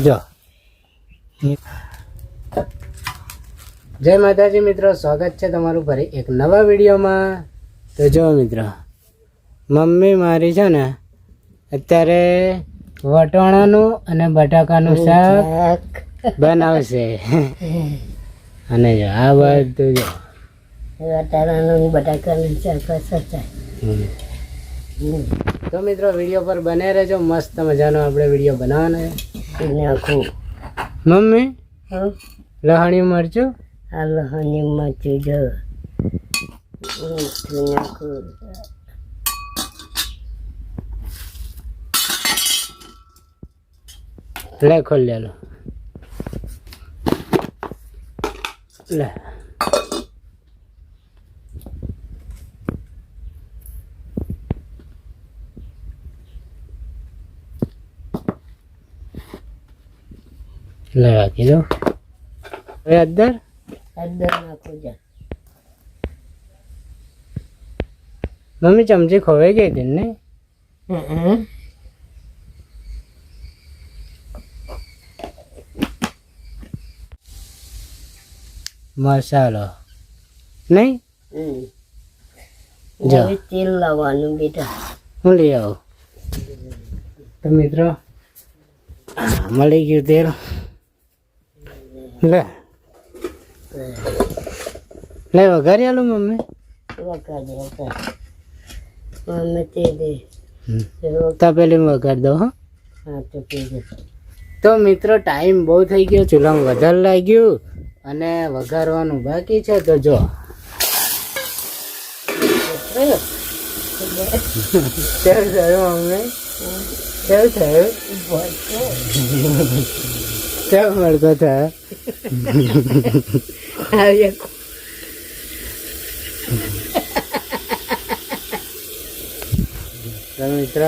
જો. જય માતાજી મિત્રો સ્વાગત છે તમારું ફરી એક નવા વિડીયોમાં. તો જો મિત્રો મમ્મી મારી છે ને અત્યારે વટાણાનું અને બટાકાનું શાક બનાવશે. અને જો આ બધું જો. વટાણાનું બટાકાનું શાક તો મિત્રો વીડિયો પર બને રહેજો. મસ્ત મજાનો આપણે વીડિયો બનાવવાનો છે. નાખું મમ્મી? લહાણી મરચું? આ લહાણી મરચું જો. નાખું લે ખોલ લે. લો. લે લે રાખી દો હવે અંદર હળદર નાખું જા મમ્મી ચમચી ખોવાઈ ગઈ હતી ને? મસાલો. નહીં? હમ. તેલ લાવવાનું બેટા. હું લઈ આવું. તો મિત્રો મળી ગયું તેલ. લે. લે વઘારી આલું મમ્મી. વઘારી વઘાર. મમ્મી તે દે. તપેલી વઘાર. દો હા હા. તો તો મિત્રો ટાઈમ બહુ થઈ ગયો ચૂલામાં વધારે લાગ્યું અને વઘારવાનું બાકી છે તો જો. કેવું થયું મમ્મી? કેવું થયું? કેવું મળતો થયો? તો મિત્ર,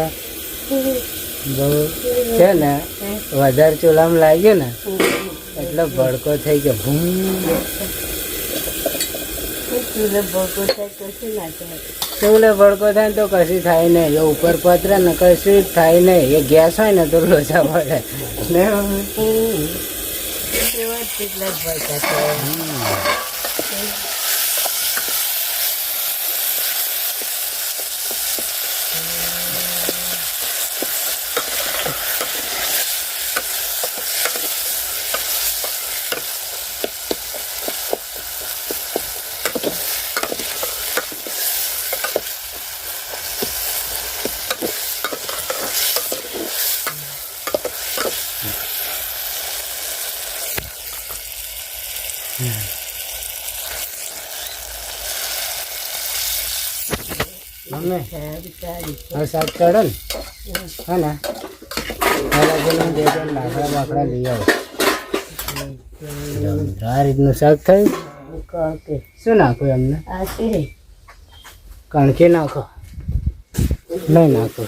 બહુ છે ને, વધારે ચૂલામાં લાગ્યો ને, એટલે ભડકો થઈ ગયો. ભૂમ. ચૂલે ભોગો થાય કશું ના ભડકો થાય ને તો કશું થાય નહીં. એ ઉપર પતરે ને કશું થાય નહીં. એ ગેસ હોય ને તો લોચા પડે. ને મમ્મી? એવા જ કેટલા જ ભડકા થાય સારી હવે શાક ચડે ને. હા ને? બે બાકડા લઈ આવો. આ રીતનું શાક થયું. શું નાખું એમને? કણકી નાખો. નહીં નાખો.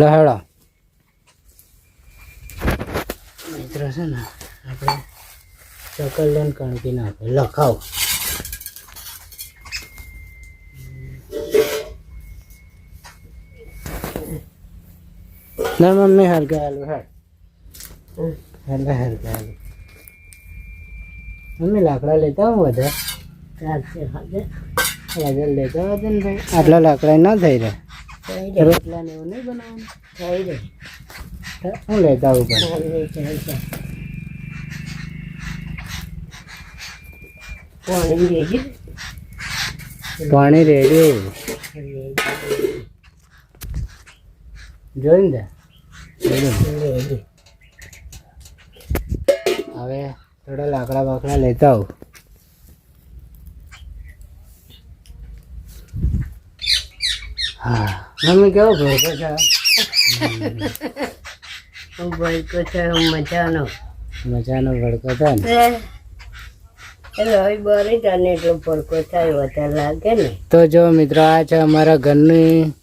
લહેડા મિત્રો છે ને, આપણે લઈને કણકી નાખો. લખાવ ના મમ્મી હરગા આલુ હેડ. હમ. હરગા હરગા આલુ મમ્મી લાકડા લેતા હું બધા. વગર લેતા હોય ને ભાઈ. આટલા લાકડા ના થઈ રહ્યા. રોટલા ને એવું નહીં બનાવવાનું? થઈ રે તો હું લેતા આવું પણ. પાણી રેડી? પાણી રેડી. જોઈને હવે થોડા લાકડા બાકડા લેતા આવું. હા. મમ્મી કેવો ભડકો છે? હું ભડકો છે હું મજાનો. મજાનો ભડકો થાય ને? એટલે હવે બરે તને એટલો ભડકો થાય વધારે લાગે ને. તો જો મિત્રો આ છે અમારા ઘરનું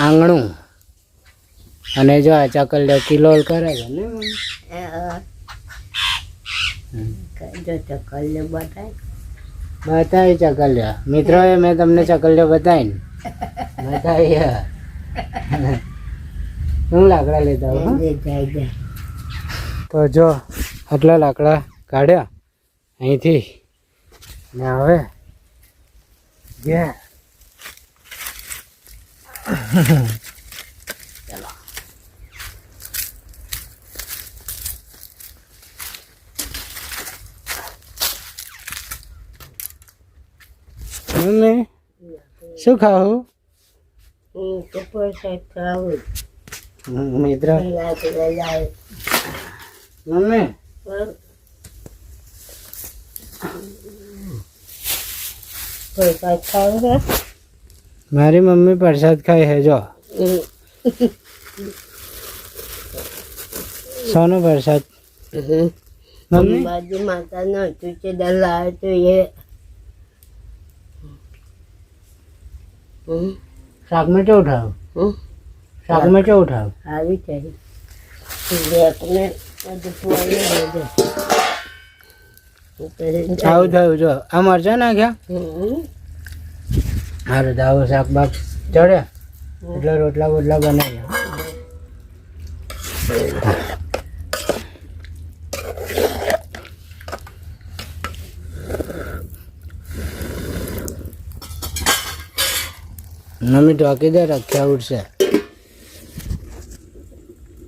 આંગણું. અને જો આ ચકલિયો કિલોલ કરે છે ને? ચકલ બતાવી ચકલિયા મિત્રો એ મેં તમને ચકલિયો બતાવી ને બતાવી હા. લાકડા લેતા હા? તો જો આટલા લાકડા કાઢ્યા. અહીંથી. ને હવે ઘેર મમ્મી શું ખાવું? હું તો પરસાદ ખાવું. મિત્ર લાકડા લાવે મમ્મી પરસાદ ખાવું છે? મારી મમ્મી પ્રસાદ ખાય છે જો. સોનો પ્રસાદ. મમ્મી? બાજુ માતા નો તું છે દર લાવે તો એ હમ? શાકમાં કેવું ઠાવ હમ? શાકમાં કેવું ઠાવ આવી જાય. આવું થયું જો આ મરચા નાખ્યા હમ. દાવો શાક બાક ચડ્યા. એટલે રોટલા બોટલા બનાવ્યા. મમ્મી ટોકી દે રખ્યા ઉઠશે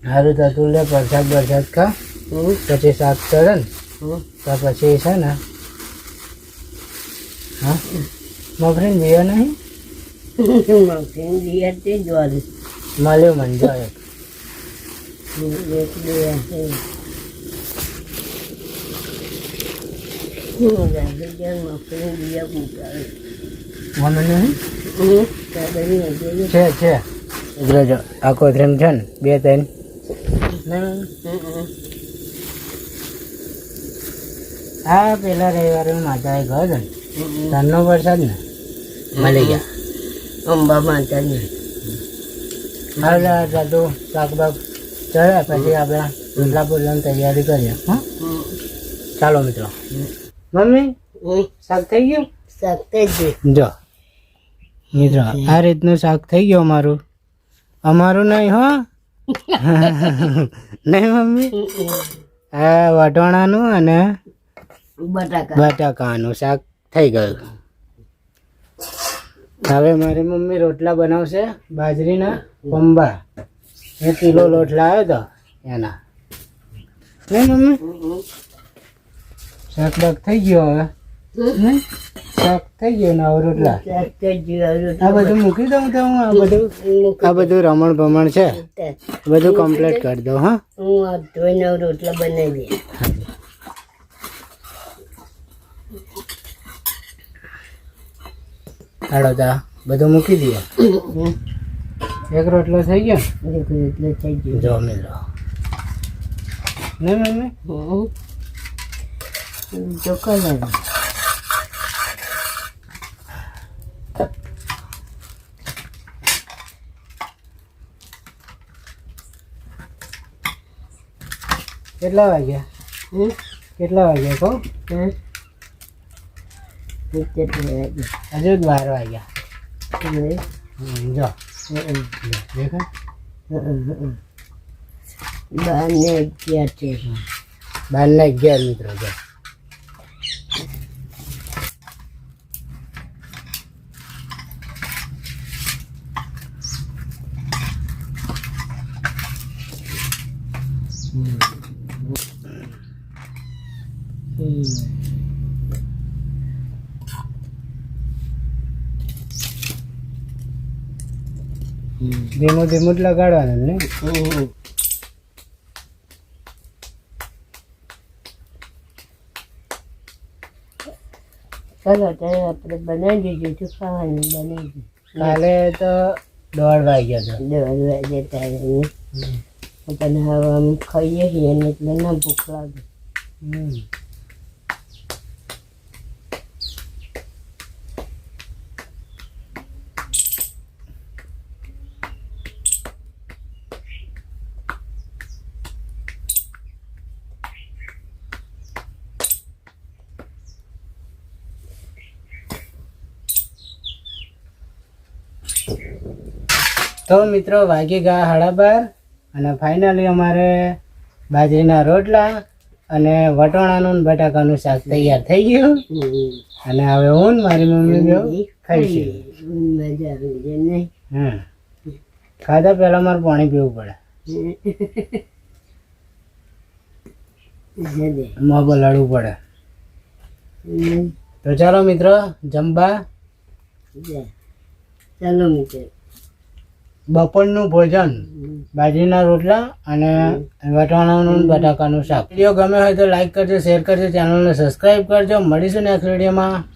હારું તો તું લે પ્રસાદ બરસાદ ખા. પછી સાફ કરે ને. તો પછી છે ને હા? મફરીને દિયો નહીં? મફીન દિયા તે જ મળ્યો મને જો એક. એક દિયા છે. છે છે. એટલે જો આ છે ને બે ત્રણ. હા પેલા રવિવારે માતા ગયો હતો ને ધનનો વરસાદ ને મળી ગયા. અંબા માતાની હાલ જાતું શાક બાક ચડ્યા પછી આપણે દુર્ગાપુર જવાની તૈયારી કરીએ હા? ચાલો મિત્રો. મમ્મી શાક થઈ ગયું? શાક થઈ ગયું. જો. મિત્રો આ રીતનું શાક થઈ ગયું અમારું. અમારું નહીં હો. નહીં મમ્મી? આ વટોણાનું અને બટાકાનું શાક થઈ ગયું. હવે મારી મમ્મી રોટલા બનાવશે બાજરીના પંબા એ કિલો રોટલા આવ્યો તો એના. નહીં મમ્મી? શાક બાક થઈ ગયો હવે. થઈ ગયો ને રોટલા આ બધું મૂકી દઉં તો હું આ બધું આ બધું રમણ ભમણ છે? બધું કમ્પ્લીટ કરી દઉં હા. હું આ ધોઈને રોટલા બનાવી હાલો તા બધું મૂકી દઈએ. એક રોટલો થઈ ગયો દેખો એટલે થઈ ગયું. જો મિત્રો નહીં મમ્મી હમ. કેટલા વાગ્યા? હમ કેટલા વાગ્યા કહો? હજુ બાર વાગ્યા. જો. દેખાય? બાર ને અગિયાર છે. બાર ને અગિયાર મિત્રો જો. હમ. ધીમું ધીમું જ લગાડવાનું ને? ચાલો ત્યારે આપણે બનાવી દીધું છું ખાવાનું બનાવી દીધું કાલે તો દોઢ વાગ્યા તો દોઢ વાગે ત્યારે તને હવે આમ ખાઈએ છીએ એટલે ના ભૂખ લાગે. હમ. તો મિત્રો વાગી ગયા સાડા બાર અને ફાઇનલી અમારે બાજરીના રોટલા અને વટોણાનું બટાકાનું શાક તૈયાર થઈ ગયું. અને હવે હું મારી મમ્મી ખાઈશું. હમ. ખાધા પહેલા મારે પાણી પીવું પડે. મોં પલાળવું પડે. તો ચાલો મિત્રો જમવા. ચાલો મિત્ર. બપોરનું ભોજન બાજરીના રોટલા અને વટાણાનું બટાકાનું શાક. વીડિયો ગમે હોય તો લાઈક કરજો શેર કરજો ચેનલને સબસ્ક્રાઈબ કરજો. મળીશું નેક્સ્ટ વિડીયોમાં.